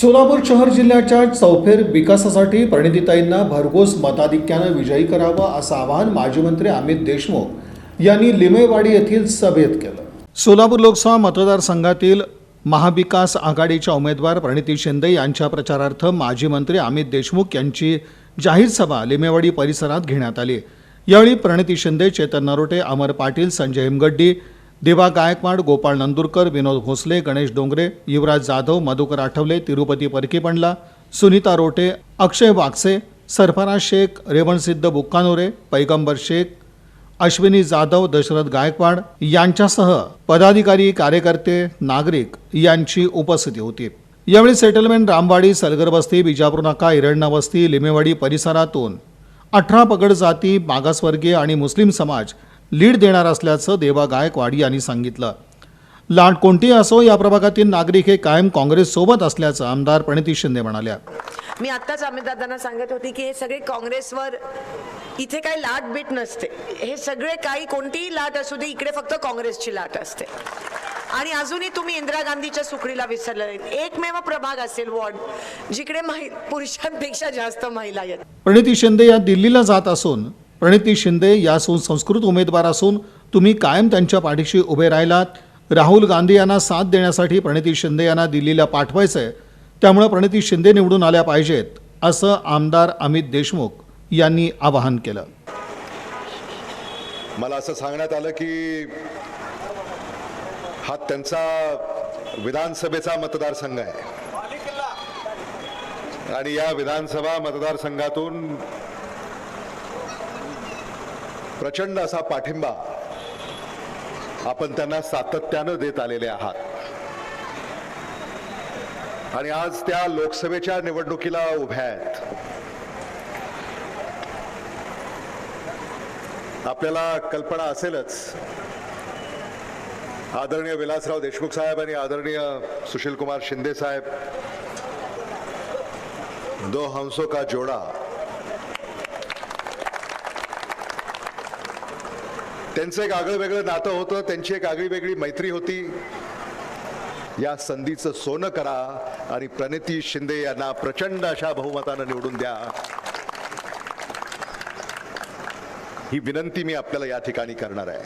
सोलापूर शहर जिल्ह्याच्या चौफेर विकासासाठी प्रणितीताईंना भरघोस मताधिक्यानं विजयी करावं असं आवाहन माजी मंत्री अमित देशमुख यांनी लिमेवाडी येथील सभेत केलं. सोलापूर लोकसभा मतदारसंघातील महाविकास आघाडीच्या उमेदवार प्रणिती शिंदे यांच्या प्रचारार्थ माजी मंत्री अमित देशमुख यांची जाहीर सभा लिमेवाडी परिसरात घेण्यात आली. यावेळी प्रणिती शिंदे चेतन नरोटे अमर पाटील संजय हिमगड्डी देवा गायकवाड गोपाळ नंदुरकर विनोद भोसले गणेश डोंगरे युवराज जाधव मधुकर आठवले तिरुपती परकीपंडला सुनीता रोटे अक्षय वागसे सरफराज शेख रेवणसिद्ध बुक्कानोरे पैगंबर शेख अश्विनी जाधव दशरथ गायकवाड यांच्यासह पदाधिकारी कार्यकर्ते नागरिक यांची उपस्थिती होती. यावेळी सेटलमेंट रामवाडी सलगरवस्ती बिजापूर नाका इरण्णा वस्ती लिमेवाडी परिसरातून अठरा पगड जाती मागासवर्गीय आणि मुस्लिम समाज लीड देणार असल्याचं देवा गायकवाड यांनी सांगितलं. लाट कोणतीही असो या प्रभागातील नागरिक हे कायम काँग्रेस सोबत असल्याचं आमदार प्रणिती शिंदे म्हणाल्या. मी आत्ताच अमितदादांना सांगत होती की हे सगळे काँग्रेसवर इथे काही लाट बीट नसते. हे सगळे काही कोणतीही लाट असू दे इकडे फक्त काँग्रेसची लाट असते. आणि अजूनही तुम्ही इंदिरा गांधीच्या सुकडीला विसरले नाहीत. एकमेव प्रभाग असेल वॉर्ड जिकडे महि- पुरुषांपेक्षा जास्त महिला आहेत. प्रणिती शिंदे या दिल्लीला जात असून प्रणिती शिंदे या सुसंस्कृत उमेदवार असून तुम्ही कायम त्यांच्या पाठीशी उभे राहिलात. राहुल गांधी यांना साथ देण्यासाठी प्रणिती शिंदे यांना दिल्लीला पाठवायचंय. त्यामुळे प्रणिती शिंदे निवडून आल्या पाहिजेत असं आमदार अमित देशमुख यांनी आवाहन केलं. मला असं सांगण्यात आलं की हा त्यांचा विधानसभेचा मतदारसंघ आहे. आणि या विधानसभा मतदारसंघातून प्रचंड असा पाठिंबा आपण त्यांना सातत्यानं देत आलेले आहात. आणि आज त्या लोकसभेच्या निवडणुकीला उभ्या आहेत. आपल्याला कल्पना असेलच. आदरणीय विलासराव देशमुख साहेब आणि आदरणीय सुशील कुमार शिंदे साहेब दो हंसों का जोडा त्यांचं एक आगळं वेगळं नातं होतं त्यांची एक आगळी वेगळी मैत्री होती. या संधीचं सोनं करा आणि प्रणिती शिंदे यांना प्रचंड अशा बहुमतानं निवडून द्या. ही विनंती मी आपल्याला या ठिकाणी करणार आहे.